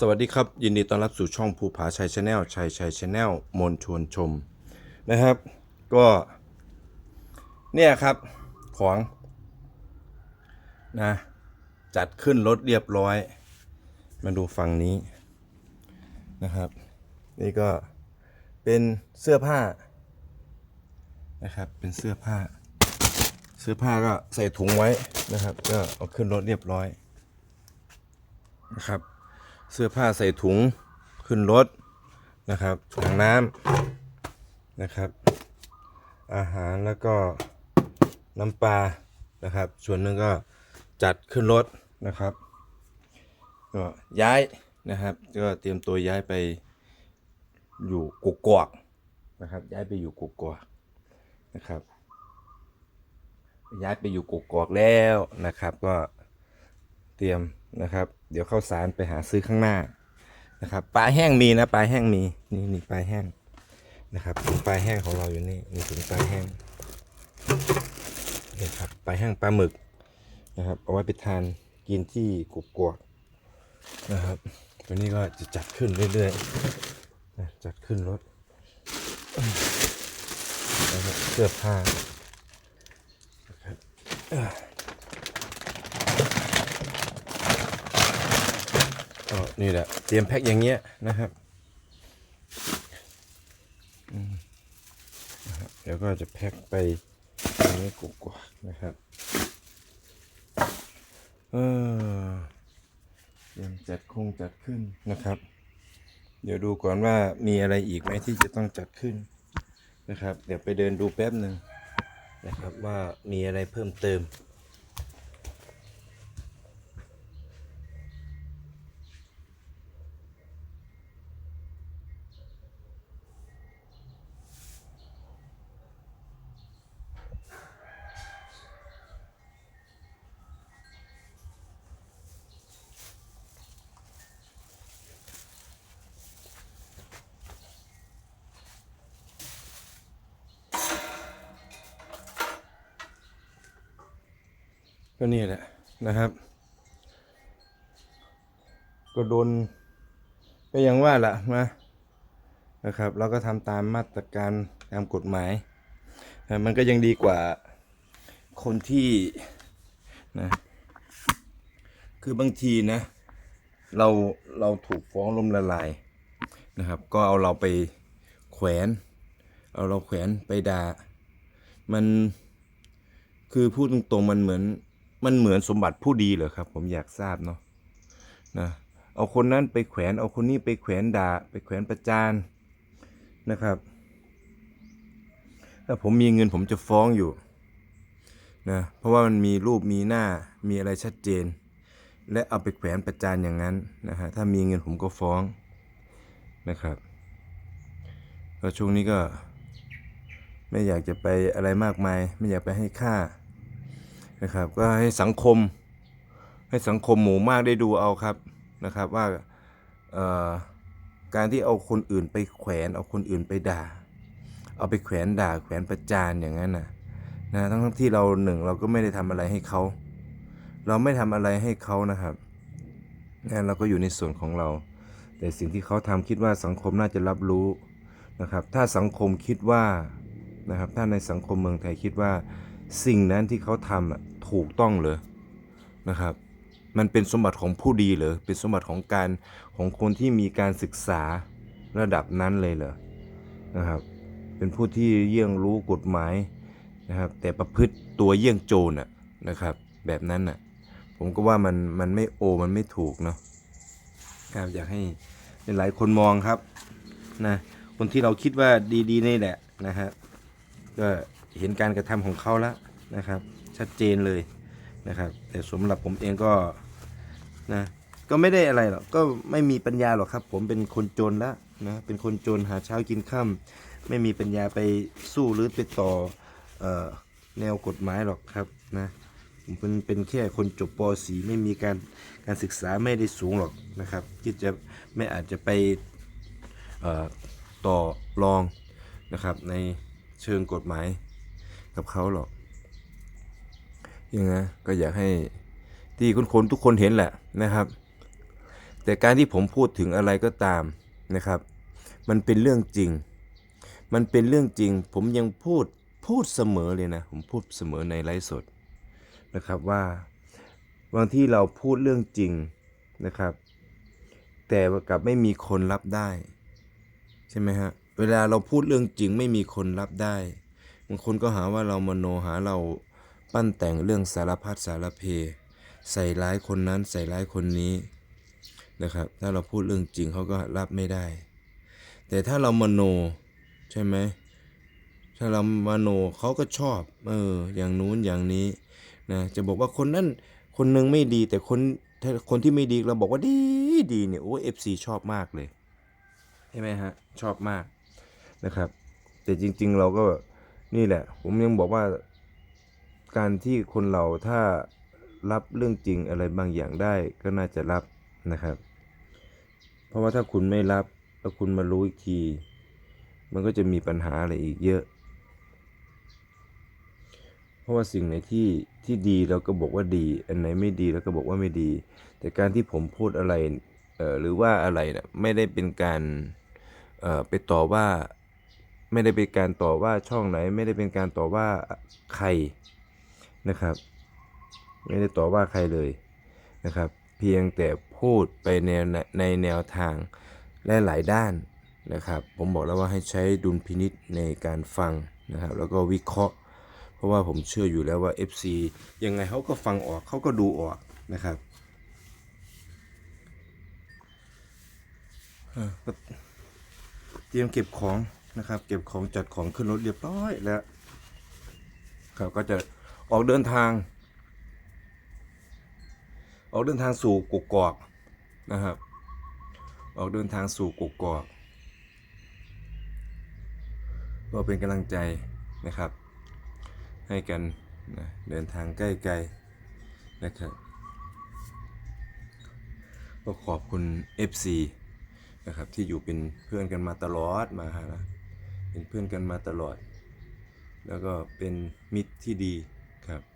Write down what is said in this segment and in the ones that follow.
สวัสดีครับ ยินดีต้อนรับสู่ช่องภูผาชัยชาแนลชัยชัยชาแนลมนชวนชมนะครับ ก็ เนี่ยครับของนะจัดขึ้นรถเรียบร้อย มาดูฝั่งนี้นะครับ นี่ก็เป็นเสื้อผ้านะครับ เป็นเสื้อผ้า เสื้อผ้าก็ใส่ถุงไว้นะครับ ก็เอาขึ้นรถเรียบร้อยนะครับ เสื้อผ้าใส่ถุงขึ้นรถนะครับถังน้ำนะครับ อาหารแล้วก็น้ำปลานะครับ ส่วนหนึ่งก็จัดขึ้นรถนะครับก็ย้ายนะครับก็เตรียมตัวย้ายไปอยู่กุกกอกนะครับ ย้ายไปอยู่กุกกอกนะครับ ย้ายไปอยู่กุกกอกแล้วนะครับ ก็เตรียมนะครับ เดี๋ยวเข้าสารไปหาซื้อข้างหน้านะครับปลาแห้งมีนะปลาแห้งมีนี่นี่ปลาแห้งนะครับถุงปลาแห้งของเราอยู่นี่นี่ถุงปลาแห้งนี่ครับปลาแห้งปลาหมึกนะครับเอาไว้ไปทานกินที่กุกกวกนะครับตัวนี้ก็จะจัดขึ้นเรื่อยๆนะจัดขึ้นรถเสื้อผ้านะครับ นี่แหละ เตรียมแพ็คอย่างเงี้ยนะครับ เดี๋ยวก็จะแพ็คไปอย่างนี้กุกกวกนะครับเออเตรียมจัดคงจัดขึ้นนะครับ เดี๋ยวดูก่อนว่ามีอะไรอีกไหมที่จะต้องจัดขึ้นนะครับ เดี๋ยวไปเดินดูแป๊บหนึ่งนะครับว่ามีอะไรเพิ่มเติม ก็นี่แหละนะครับ ก็โดนก็ยังว่าละมานะครับ เราก็ทำตามมาตรการตามกฎหมายนะมันก็ยังดีกว่าคนที่นะคือบางทีนะ เราเราถูกฟ้องล้มละลายนะครับ ก็เอาเราไปแขวนเอาเราแขวนไปด่ามันคือพูดตรงๆมันเหมือน มันเหมือนสมบัติผู้ดีเหรอครับ ผมอยากทราบเนาะนะเอาคนนั้นไปแขวนเอาคนนี้ไปแขวนด่าไปแขวนประจานนะครับถ้าผมมีเงินผมจะฟ้องอยู่นะเพราะว่ามันมีรูปมีหน้ามีอะไรชัดเจน และเอาไปแขวนประจานอย่างนั้นนะฮะถ้ามีเงินผมก็ฟ้องนะครับแล้วช่วงนี้ก็ไม่อยากจะไปอะไรมากมาย ไม่อยากไปให้ค่า นะครับ ก็ให้สังคม ให้สังคมหมู่มากได้ดูเอาครับนะครับว่าการที่เอาคนอื่นไปแขวนเอาคนอื่นไปด่า เอาไปแขวนด่าแขวนประจานอย่างนั้นนะนะทั้งที่เราหนึ่งเราก็ไม่ได้ทำอะไรให้เขา เราไม่ทำอะไรให้เขานะครับนะเราก็อยู่ในส่วนของเรา แต่สิ่งที่เขาทำคิดว่าสังคมน่าจะรับรู้นะครับ ถ้าสังคมคิดว่านะครับถ้าในสังคมเมืองไทยคิดว่า สิ่งนั้นที่เขาทำอะถูกต้องเลยนะครับ มันเป็นสมบัติของผู้ดีเหรอเป็นสมบัติของการของคนที่มีการศึกษาระดับนั้นเลยเหรอนะครับ เป็นผู้ที่เยี่ยงรู้กฎหมายนะครับ แต่ประพฤติตัวเยี่ยงโจรน่ะนะครับ แบบนั้นน่ะผมก็ว่ามันมันไม่โอมันไม่ถูกเนาะครับอยากให้หลายคนมองครับนะคนที่เราคิดว่าดีๆนี่แหละนะฮะก็เห็นการกระทำของเขาแล้ว นะครับ ชัดเจนเลยนะครับ แต่สำหรับผมเองก็นะก็ไม่ได้อะไรหรอกก็ไม่มีปัญญาหรอกครับ ผมเป็นคนจนแล้วนะเป็นคนจนหาเช้ากินค่ำไม่มีปัญญาไปสู้หรือไปต่อเออแนวกฎหมายหรอกครับนะผมเป็นเป็นแค่คนจบป .4 ไม่มีการการศึกษาไม่ได้สูงหรอกนะครับ ที่จะไม่อาจจะไปเอ่อต่อรองนะครับในเชิงกฎหมายกับเขาหรอก ยังไงก็อยากให้ที่คนคนๆทุกคนเห็นแหละนะครับ แต่การที่ผมพูดถึงอะไรก็ตามนะครับ มันเป็นเรื่องจริง มันเป็นเรื่องจริง ผมยังพูดพูดเสมอเลยนะ ผมพูดเสมอในไลฟ์สดนะครับว่าบางที่เราพูดเรื่องจริงนะครับ แต่กลับไม่มีคนรับได้ใช่ไหมฮะเวลาเราพูดเรื่องจริงไม่มีคนรับได้บางคนก็หาว่าเรามโนหาเรา ปั้นแต่งเรื่องสารพัดสารเพ ใส่ร้ายคนนั้นใส่ร้ายคนนี้นะครับ ถ้าเราพูดเรื่องจริงเขาก็รับไม่ได้ แต่ถ้าเรามโนใช่ไหมถ้าเรามโนเขาก็ชอบเอออย่างนู้นอย่างนี้นะจะบอกว่าคนนั้นคนหนึงไม่ดีแต่คนถ้าคนที่ไม่ดีเราบอกว่าดีดีเนี่ยโอ้เอฟซีชอบมากเลยใช่ไหมฮะชอบมากนะครับ แต่จริง ๆ เราก็นี่แหละ ผมยังบอกว่า การที่คนเราถ้ารับเรื่องจริงอะไรบางอย่างได้ก็น่าจะรับนะครับ เพราะว่าถ้าคุณไม่รับแล้วคุณมารู้อีกที มันก็จะมีปัญหาอะไรอีกเยอะ เพราะว่าสิ่งไหนที่ที่ดีเราก็บอกว่าดี อันไหนไม่ดีเราก็บอกว่าไม่ดี แต่การที่ผมพูดอะไรเอ่อหรือว่าอะไรเนะี่ยไม่ได้เป็นการเอ่อไปต่อว่า ไม่ได้เป็นการต่อว่าช่องไหน ไม่ได้เป็นการต่อว่าใคร นะครับ ไม่ได้ต่อว่าใครเลยนะครับ เพียงแต่พูดไปแนวในแนวทางและหลายด้านนะครับ ผมบอกแล้วว่าให้ใช้ดุลพินิษในการฟังนะครับ แล้วก็วิเคราะห์ เพราะว่าผมเชื่ออยู่แล้วว่า FC ยังไงเขาก็ฟังออกเขาก็ดูออกนะครับเออก็เตรียมเก็บของนะครับ เก็บของจัดของขึ้นรถเรียบร้อยแล้วครับก็จะ ออกเดินทาง ออกเดินทางสู่กุกกอกนะครับ ออกเดินทางสู่กุกกอกก็เป็นกำลังใจนะครับ ให้กันนะเดินทางใกล้ๆนะครับก็ขอบคุณ FC นะครับที่อยู่เป็นเพื่อนกันมาตลอดมาฮะนะเป็นเพื่อนกันมาตลอด แล้วก็เป็นมิตรที่ดีครับ นะ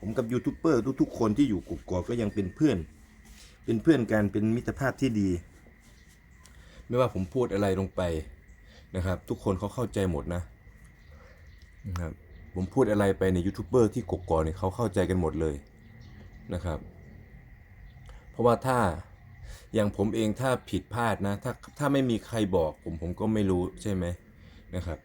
ผมกับยูทูบเบอร์ทุกๆ คนที่อยู่กกอกก็ยังเป็นเพื่อน เป็นเพื่อนกันเป็นมิตรภาพที่ดี ไม่ว่าผมพูดอะไรลงไปนะครับ ทุกคนเขาเข้าใจหมดนะนะครับผมพูดอะไรไปในยูทูบเบอร์ที่กกอกเนี่ยเขาเข้าใจกันหมดเลยนะครับ เพราะว่าถ้าอย่างผมเองถ้าผิดพลาดนะถ้าถ้าไม่มีใครบอกผมผมก็ไม่รู้ใช่ไหมนะครับ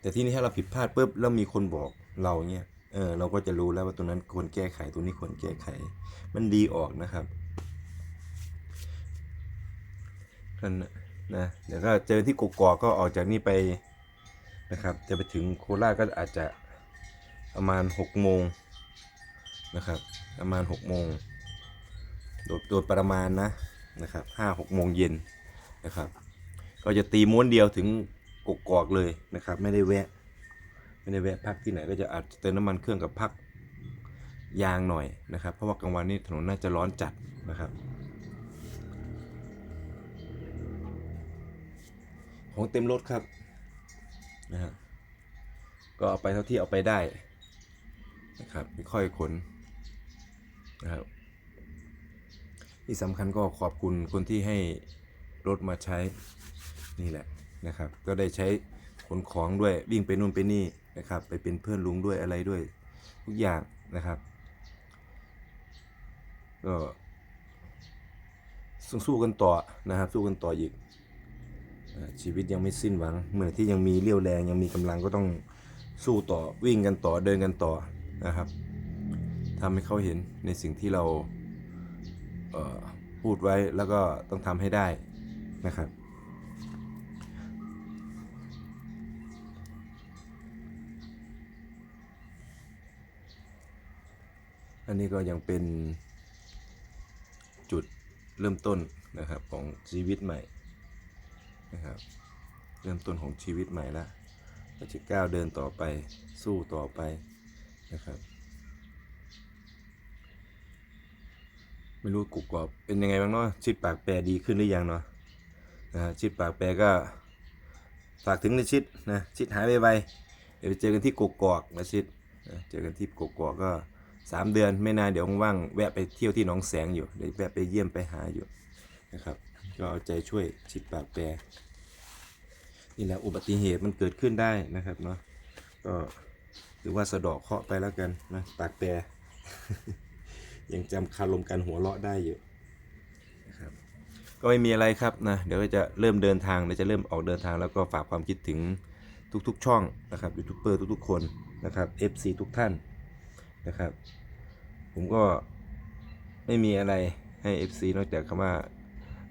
แต่ที่นี่ถ้าเราผิดพลาดปุ๊บแล้วมีคนบอกเราเนี่ย เออเราก็จะรู้แล้วว่าตรงนั้นควรแก้ไขตรงนี้ควรแก้ไข มันดีออกนะครับนั่นนะนะเดี๋ยวก็เจอที่กกอกก็ออกจากนี่ไปนะครับ จะไปถึงโคราชก็อาจจะประมาณหกโมงนะครับ ประมาณหกโมงโดยโดยประมาณนะนะครับห้าหกโมงเย็นนะครับ ก็จะตีม้วนเดียวถึงกกอกเลยนะครับ ไม่ได้แวะ ไม่ได้แวะพักที่ไหนก็จะอาจจะเติมน้ำมันเครื่องกับพักยางหน่อยนะครับ เพราะว่ากลางวันนี้ถนนน่าจะร้อนจัดนะครับ ของเต็มรถครับนะฮะก็เอาไปเท่าที่เอาไปได้นะครับไม่ค่อยขนนะครับที่สำคัญก็ขอบคุณคนที่ให้รถมาใช้นี่แหละนะครับ ก็ได้ใช้ นของด้วยวิ่งไปนู่นไปนี่นะครับ ไปเป็นเพื่อนลุงด้วยอะไรด้วย ทุกอย่างนะครับก็สู้กันต่อนะครับ สู้กันต่ออีกชีวิตยังไม่สิ้นหวังเมื่อที่ยังมีเรี่ยวแรงยังมีกำลังก็ต้องสู้ต่อวิ่งกันต่อเดินกันต่อนะครับทำให้เขาเห็นในสิ่งที่เราเพูดไว้แล้วก็ต้องทำให้ได้นะครับ อันนี้ก็ยังเป็นจุดเริ่มต้นนะครับของชีวิตใหม่นะครับ เริ่มต้นของชีวิตใหม่แล้วเราจะก้าวเดินต่อไปสู้ต่อไปนะครับ ไม่รู้กุกกอบเป็นยังไงบ้างเนาะชิดปากแปรดีขึ้นหรือยังเนาะนะฮะชิดปากแปรก็ฝากถึงในชิดนะชิดหายไปไปเดี๋ยวไปเจอกันที่กกอกนะชิดนะเจอกันที่กกอกก็ สามเดือนไม่นานเดี๋ยวว่างแวะไปเที่ยวที่หนองแสงอยู่เดี๋ยวแวะไปเยี่ยมไปหาอยู่นะครับ ก็เอาใจช่วยชิดปากแปรนี่แหละอุบัติเหตุมันเกิดขึ้นได้นะครับเนาะก็หรือว่าสะดอกเคาะไปแล้วกันนะปากแปรยังจำคารมกันหัวเราะได้อยู่นะครับก็ไม่มีอะไรครับนะเดี๋ยวก็จะเริ่มเดินทางเดี๋ยวจะเริ่มออกเดินทางแล้วก็ฝากความคิดถึงทุกๆ ช่องนะครับยูทูบเบอร์ทุกๆ คนนะครับ FC ทุกท่าน นะครับ ผมก็ไม่มีอะไรให้ FC นอกจากคำว่า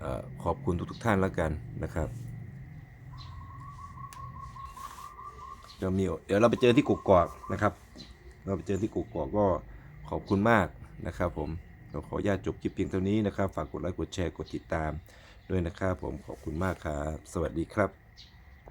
ออขอบคุณทุกๆท่านแล้วกันนะครับเดี๋ยวมีเดี๋ยวเราไปเจอที่กุกกอกนะครับ เราไปเจอที่กุกกอกก็ขอบคุณมากนะครับ ผมเราขออนุญาตจบคลิปเพียงเท่านี้นะครับ ฝากกดไลค์กดแชร์กดติดตามด้วยนะครับ ผมขอบคุณมากครับ สวัสดีครับ